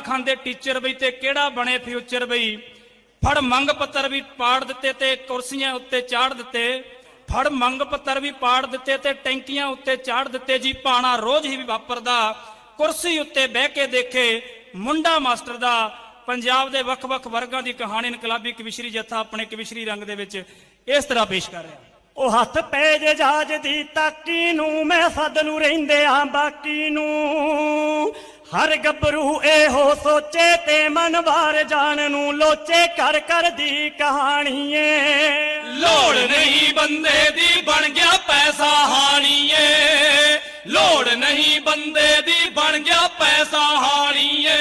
ਖਾਂਦੇ ਟੀਚਰ ਬਈ ਤੇ ਕਿਹੜਾ ਬਣੇ ਫਿਊਚਰ ਬਈ ਫੜ ਮੰਗ ਪੱਤਰ ਵੀ ਪਾੜ ਦਿੱਤੇ ਤੇ ਕੁਰਸੀਆਂ ਉੱਤੇ ਚਾੜ ਦਿੱਤੇ। ਫੜ ਮੰਗ ਪੱਤਰ ਵੀ ਪਾੜ ਦਿੱਤੇ ਤੇ ਟੈਂਕੀਆਂ ਉੱਤੇ ਚਾੜ ਦਿੱਤੇ ਜੀ। ਪਾਣਾ ਰੋਜ਼ ਹੀ ਵਾਪਰਦਾ। ਕੁਰਸੀ ਉੱਤੇ ਬਹਿ ਕੇ ਦੇਖੇ ਮੁੰਡਾ ਮਾਸਟਰ ਦਾ। ਪੰਜਾਬ ਦੇ ਵੱਖ-ਵੱਖ ਵਰਗਾਂ ਦੀ ਕਹਾਣੀ ਇਨਕਲਾਬੀ ਕਵਿਸ਼ਰੀ ਜਥਾ ਆਪਣੇ ਕਵਿਸ਼ਰੀ ਰੰਗ ਦੇ ਵਿੱਚ ਇਸ ਤਰ੍ਹਾਂ ਪੇਸ਼ ਕਰ ਰਿਹਾ। ਉਹ ਹੱਥ ਪੈ ਜੇ ਜਹਾਜ਼ ਦੀ ਤਾਕੀ ਨੂੰ ਮੈਂ ਸੱਦ ਨੂੰ ਰਹਿੰਦੇ ਆ ਬਾਕੀ ਨੂੰ। ਹਰ ਗੱਭਰੂ ਇਹੋ ਸੋਚੇ ਤੇ ਮਨ ਵਾਰ ਜਾਣ ਨੂੰ ਲੋਚੇ ਕਰ ਕਰ ਦੀ ਕਹਾਣੀ ਏ ਲੋੜ ਨਹੀਂ ਬੰਦੇ ਦੀ ਬਣ ਗਿਆ ਪੈਸਾ ਹਾਣੀਏ। ਲੋੜ ਨਹੀਂ ਬੰਦੇ ਦੀ ਬਣ ਗਿਆ ਪੈਸਾ ਹਾਣੀਏ।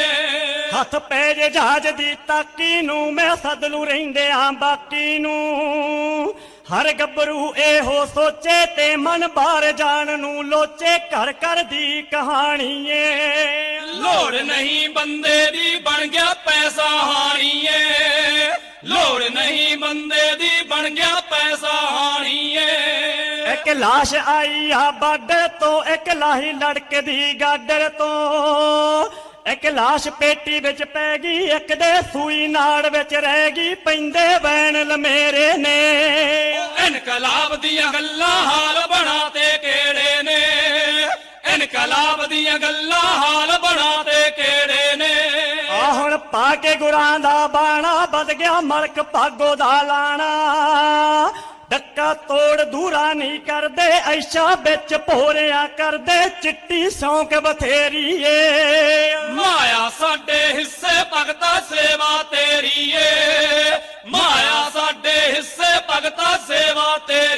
ਹੱਥ ਪੈ ਜੇ ਜਹਾਜ਼ ਦੀ ਤਾਕੀ ਨੂੰ ਮੈਂ ਸੱਦ ਨੂੰ ਰਹਿੰਦੇ ਆ ਬਾਕੀ ਨੂੰ। ਹਰ ਗੱਭਰੂ ਇਹੋ ਸੋਚੇ ਤੇ ਮਨ ਬਾਹਰ ਜਾਣ ਨੂੰ ਲੋਚੇ ਕਰ ਕਰ ਦੀ ਕਹਾਣੀ ਏ ਲੋੜ ਨਹੀਂ ਬੰਦੇ ਦੀ ਬਣ ਗਿਆ ਪੈਸਾ ਹਾਣੀਏ। ਲੋੜ ਨਹੀਂ ਬੰਦੇ ਦੀ ਬਣ ਗਿਆ ਪੈਸਾ ਹਾਣੀਏ। ਇੱਕ ਲਾਸ਼ ਆਈ ਆ ਬਾਰਡਰ ਤੋਂ ਇੱਕ ਲਾਹੀ ਲੜਕੇ ਦੀ ਗਾਡਰ ਤੋਂ। ਇੱਕ ਲਾਸ਼ ਪੇਟੀ ਵਿੱਚ ਪੈ ਗਈ ਇੱਕ ਦੇ ਸੂਈ ਨਾੜ ਵਿੱਚ ਰਹਿ ਗਈ ਪੈਂਦੇ ਬੈਣ ਲਮੇਰੇ ਨੇ। ਇਨਕਲਾਬ ਦੀਆਂ ਗੱਲਾਂ ਹਾਲ ਇਨਕਲਾਬ ਦੀਆਂ ਗੱਲਾਂ ਹਾਲ ਬਣਾ ਤੇ ਕਿਹੜੇ ਨੇ? ਆ ਹੁਣ ਪਾ ਕੇ ਗੁਰਾਂ ਦਾ ਬਾਣਾ ਵੱਧ ਗਿਆ ਮਲਕ ਭਾਗੋ ਦਾ ਲਾਣਾ। ਡੱਕਾ ਤੋੜ ਦੂਰਾ ਨਹੀਂ ਕਰਦੇ ਐਸ਼ਾ ਵਿੱਚ ਭੋਰਿਆ ਕਰਦੇ ਚਿੱਟੀ ਸੌਂਕ ਬਥੇਰੀ ਏ ਮਾਇਆ ਸਾਡੇ ਹਿੱਸੇ ਭਗਤਾ ਸੇਵਾ ਤੇਰੀ ਏ ਮਾਇਆ ਸਾਡੇ ਹਿੱਸੇ ਭਗਤਾ ਸੇਵਾ ਤੇਰੀ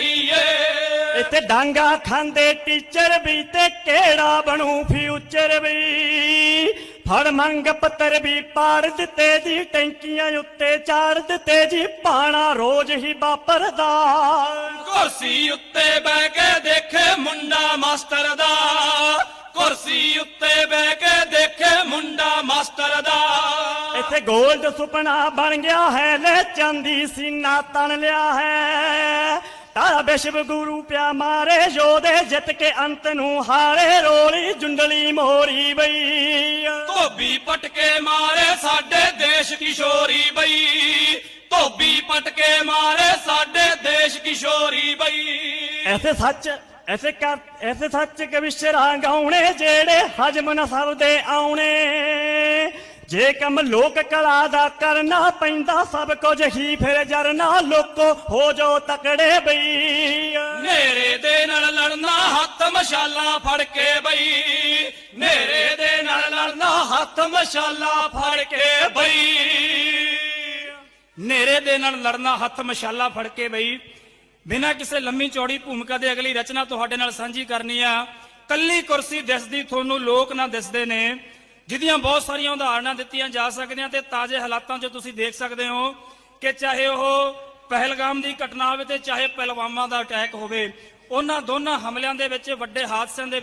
ਡਾਂਗਾ ਖਾਂਦੇ ਟੀਚਰ ਵੀ ਤੇ ਕਿਹੜਾ ਬਣੂ ਫਿਊਚਰ ਵੀ? ਫੜ ਮੰਗ ਪੱਤਰ ਵੀ ਪਾੜ ਦਿੱਤੇ ਜੀ ਟੈਂਕੀਆਂ ਉੱਤੇ ਚਾੜ ਦਿੱਤੇ ਜੀ ਪਾਣਾ ਰੋਜ਼ ਹੀ ਵਾਪਰਦਾ। ਕੁਰਸੀ ਉੱਤੇ ਬਹਿ ਕੇ ਦੇਖੇ ਮੁੰਡਾ ਮਾਸਟਰ ਦਾ। ਕੁਰਸੀ ਉੱਤੇ ਬਹਿ ਕੇ ਦੇਖੇ ਮੁੰਡਾ ਮਾਸਟਰ ਦਾ। ਇੱਥੇ ਗੋਲਡ ਸੁਪਨਾ ਬਣ ਗਿਆ ਹੈ ਲੈ ਚਾਂਦੀ ਸੀਨਾ ਤਣ ਲਿਆ ਹੈ। ਵਿਸ਼ਵ ਗੁਰੂ ਪਿਆ ਮਾਰੇ ਯੋਧੇ ਜਿੱਤ ਕੇ ਅੰਤ ਨੂੰ ਹਾਰੇ ਰੋਲੀ ਜੁੰਡਲੀ ਮੋਰੀ ਬਈ। ਧੋਬੀ ਪਟਕੇ ਮਾਰੇ ਸਾਡੇ ਦੇਸ਼ ਕਿਸ਼ੋਰੀ ਬਈ। ਧੋਬੀ ਪਟਕੇ ਮਾਰੇ ਸਾਡੇ ਦੇਸ਼ ਕਿਸ਼ੋਰੀ ਬਈ। ਐਸੇ ਸੱਚ ਐਸੇ ਕਰ ਐਸੇ ਸੱਚ ਕਵਿਸ਼ਰਾਂ ਗਾਉਣੇ ਜਿਹੜੇ ਹਜਮ ਨਾ ਸਭ ਦੇ ਆਉਣੇ। ਜੇ ਕੰਮ ਲੋਕ ਕਲਾ ਦਾ ਕਰਨਾ ਪੈਂਦਾ, ਸਭ ਕੁਝ ਹੀ ਫਿਰ ਜਰਨਾ, ਲੋਕੋ ਹੋ ਜੋ ਤਕੜੇ ਬਈ। ਨੇਰੇ ਦੇ ਨਾਲ ਲੜਨਾ, ਹੱਥ ਮਸ਼ਾਲਾ ਫੜ ਕੇ ਬਈ। ਨੇਰੇ ਦੇ ਨਾਲ ਲੜਨਾ, ਹੱਥ ਮਸ਼ਾਲਾ ਫੜ ਕੇ ਬਈ। ਨੇਰੇ ਦੇ ਨਾਲ ਲੜਨਾ, ਹੱਥ ਮਸ਼ਾਲਾ ਫੜ ਕੇ ਬਈ। ਬਿਨਾਂ ਕਿਸੇ ਲੰਮੀ ਚੌੜੀ ਭੂਮਿਕਾ ਦੇ ਅਗਲੀ ਰਚਨਾ ਤੁਹਾਡੇ ਨਾਲ ਸਾਂਝੀ ਕਰਨੀ ਆ। ਕੱਲੀ ਕੁਰਸੀ ਦਿਸਦੀ, ਤੁਹਾਨੂੰ ਲੋਕ ਨਾ ਦਿਸਦੇ ਨੇ। ਜਿਹਦੀਆਂ ਬਹੁਤ ਸਾਰੀਆਂ ਉਦਾਹਰਨਾਂ ਦਿੱਤੀਆਂ ਜਾ ਸਕਦੀਆਂ ਤੇ ਤਾਜ਼ੇ ਹਾਲਾਤਾਂ 'ਚ ਤੁਸੀਂ ਦੇਖ ਸਕਦੇ ਹੋ ਕਿ ਚਾਹੇ ਉਹ ਪਹਿਲਗਾਮ ਦੀ ਘਟਨਾ ਹੋਵੇ ਤੇ ਚਾਹੇ ਪਹਿਲਵਾਮਾਂ ਦਾ ਅਟੈਕ ਹੋਵੇ, ਉਹਨਾਂ ਦੋਨਾਂ ਹਮਲਿਆਂ ਦੇ ਵਿੱਚ ਵੱਡੇ ਹਾਦਸਿਆਂ ਦੇ